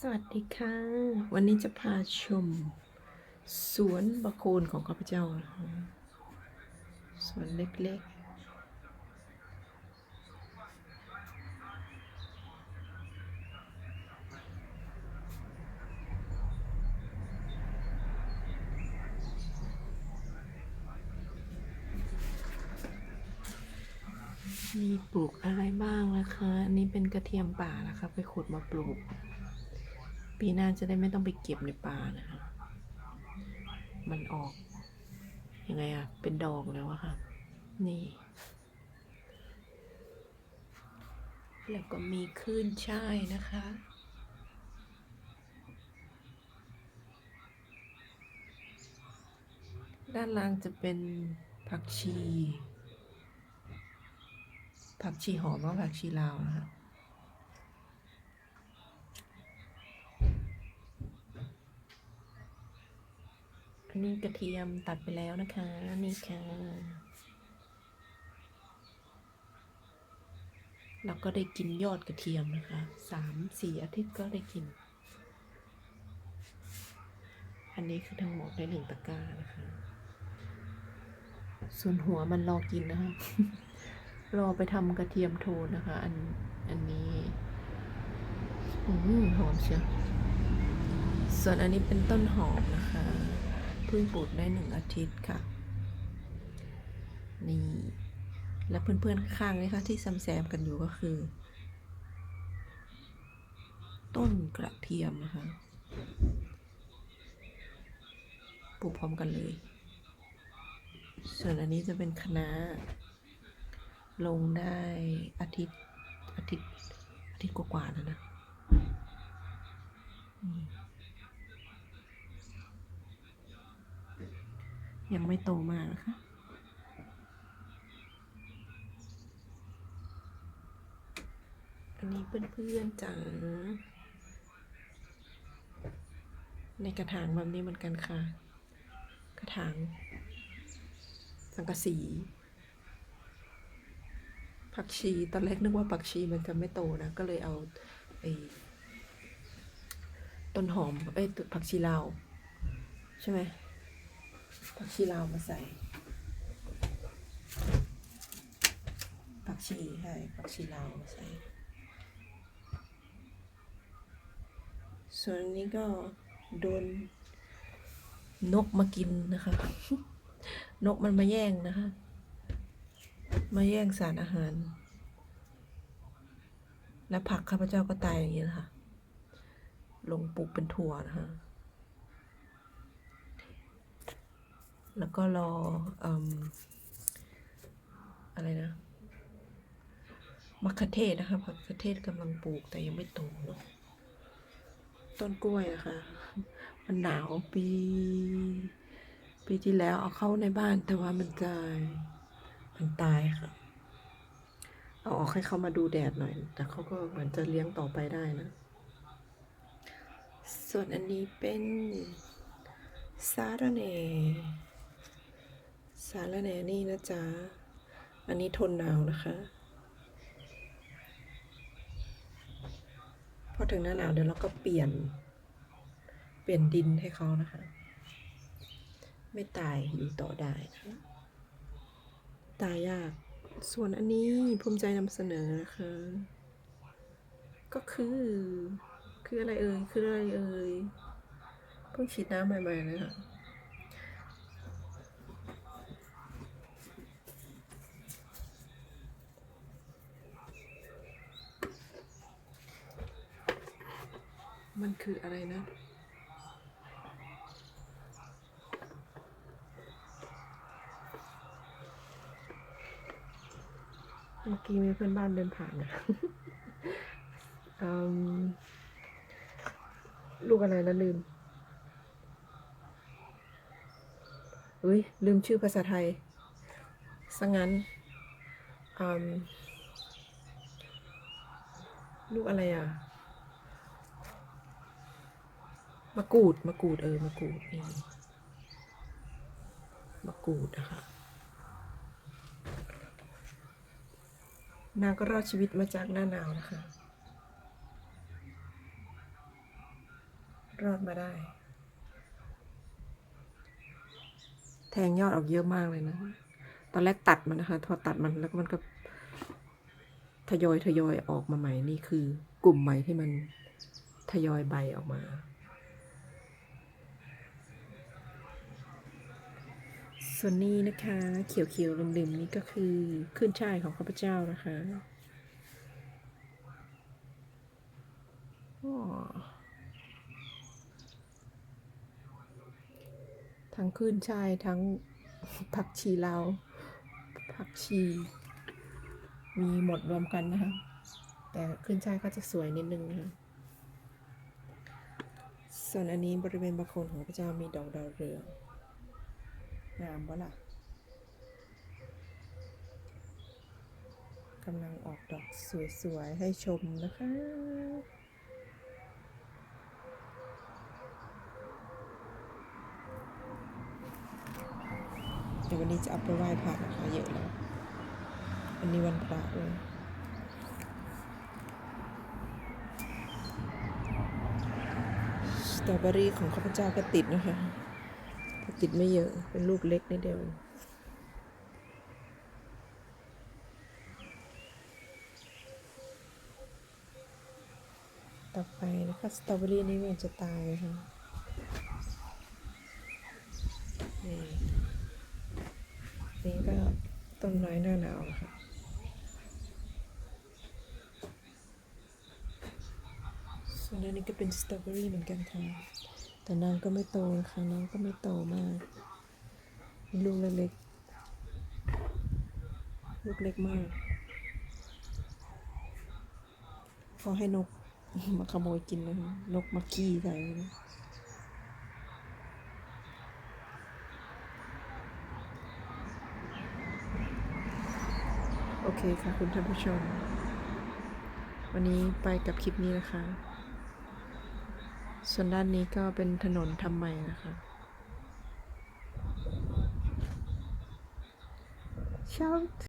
สวัสดีค่ะ วันนี้จะพาชม สวนบะโคนของข้าพเจ้า สวนเล็กๆมีปลูกอะไรบ้างนะคะ อันนี้เป็นกระเทียมป่านะคะ ไปขุดมาปลูก ปีหน้าจะได้ไม่ต้องไปเก็บในป่านะคะ มันออก ยังไงอะเป็นดอกแล้วอะค่ะ นี่ แล้วก็มีคลื่นช่ายนะคะด้านล่างจะเป็นผักชี ผักชีหอมและผักชีลาวนะคะ นนี้กระเทียมตัดไปแล้วนะคะ นี่ค่ะ เราก็ได้กินยอดกระเทียมนะคะสามสี่อาทิตย์ก็ได้กิน อันนี้คือทั้งหมดในหนึ่งตะกร้านะคะ ส่วนหัวมันรอกินนะคะ รอไปทำกระเทียมโทนนะคะ อันอันนี้ อืมหอมเชียวส่วนอันนี้เป็นต้นหอมนะคะ เพิ่งปลูกได้หนึ่งอาทิตย์ค่ะ นี่ และเพื่อนๆข้างนี่ค่ะที่ซ้ำแซมกันอยู่ก็คือ ต้นกระเทียมนะคะปลูกพร้อมกันเลย ส่วนอันนี้จะเป็นคณะลงได้อาทิตย์อาทิตย์อาทิตย์กว่าๆแล้วนะอื ยังไม่โตมากนะคะ อันนี้เพื่อนๆจ๋าในกระถางแบบนี้เหมือนกันค่ะ กระถาง สังกะสี ผักชี ตอนแรกนึกว่าผักชีมันจะไม่โตนะ ก็เลยเอาไอ้ต้นหอม เอ้ยผักชีลาว ใช่ไหม ผักชีลาวมาใส่ ผักชีใช่ผักชีลาวมาใส่ ส่วนนนี้ก็โดนนกมากินนะคะ นกมันมาแย่งนะคะ มาแย่งสารอาหาร และผักข้าพเจ้าก็ตายอย่างนี้นะคะลงปลูกเป็นถั่วนะคะ แล้วก็รอออะไรนะมะเขือเทศนะคะมะเขือเทศกำลังปลูกแต่ยังไม่โตเนอะต้นกล้วยนะคะ มันหนาวปี ปีที่แล้วเอาเข้าในบ้านแต่ว่ามันตายมันตายค่ะ เอาออกให้เขามาดูแดดหน่อย แต่เขาก็เหมือนจะเลี้ยงต่อไปได้นะ ส่วนอันนี้เป็นสาระเน สารแหน่นี่นะจ๊ะ อันนี้ทนหนาวนะคะ พอถึงหน้าหนาวเดี๋ยวเราก็เปลี่ยน เปลี่ยนดินให้เขานะคะ ไม่ตายอยู่ต่อได้นะคะตายยาก ส่วนอันนี้ภูมิใจนำเสนอนะคะ ก็คือ คืออะไรเอ่ย คืออะไรเอ่ย เพิ่งฉีดน้ำใหม่ๆเลยค่ะ มันคืออะไรนะ เมื่อกี้มีเพื่อนบ้านเดินผ่านนะอืมลูกอะไรนะลืมอุ้ยลืมชื่อภาษาไทยซะงั้นลูกอะไรอะ มะกรูดมะกรูดเออมะกรูดนี่มะกรูดนะคะนางก็รอดชีวิตมาจากหน้าหนาวนะคะ รอดมาได้ แทงยอดออกเยอะมากเลยนะ ตอนแรกตัดมันนะคะพอตัดมันแล้วมันก็ทยอยทยอยออกมาใหม่นี่คือกลุ่มใหม่ที่มันทยอยใบออกมา ส่วนนี้นะคะ เขียวๆลืมๆนี่ก็คือขึ้นช่ายของข้าพเจ้านะคะทั้งขึ้นช่ายทั้งผักชีลาวผักชี มีหมดรวมกันนะคะ แต่ขึ้นช่ายก็จะสวยนิดนึงนะคะส่วนอันนี้บริเวณบางโคนของพระเจ้ามีดอกดาวเรือง งามปะล่ะกำลังออกดอกสวยๆ ให้ชมนะคะ เดี๋ยววันนี้จะเอาไปไหว้พระนะคะเยอะแล้ววันนี้วันพระเลยสตรอเบอรี่ของข้าพเจ้าก็ติดนะคะ ติดไม่เยอะ เป็นลูกเล็กนิดเดียวต่อไปนะคะสตรอเบอรี่นี่มันจะตายนะคะนี่นี่ก็ต้นไม้หน้าหนาวนะคะส่วนอันนี้ก็เป็นสตรอเบอรี่เหมือนกันค่ะ แต่นางก็ไม่โตนะคะน้องก็ไม่โตมากมีลูกเล็กๆลูกเล็กมากพอให้นกมาขโมยกินนะคะนกมาขี้ใส่นะโอเคค่ะคุณท่านผู้ชม วันนี้ไปกับคลิปนี้นะคะ ส่วนด้านนี้ก็เป็นถนนทำใหม่นะคะชอบ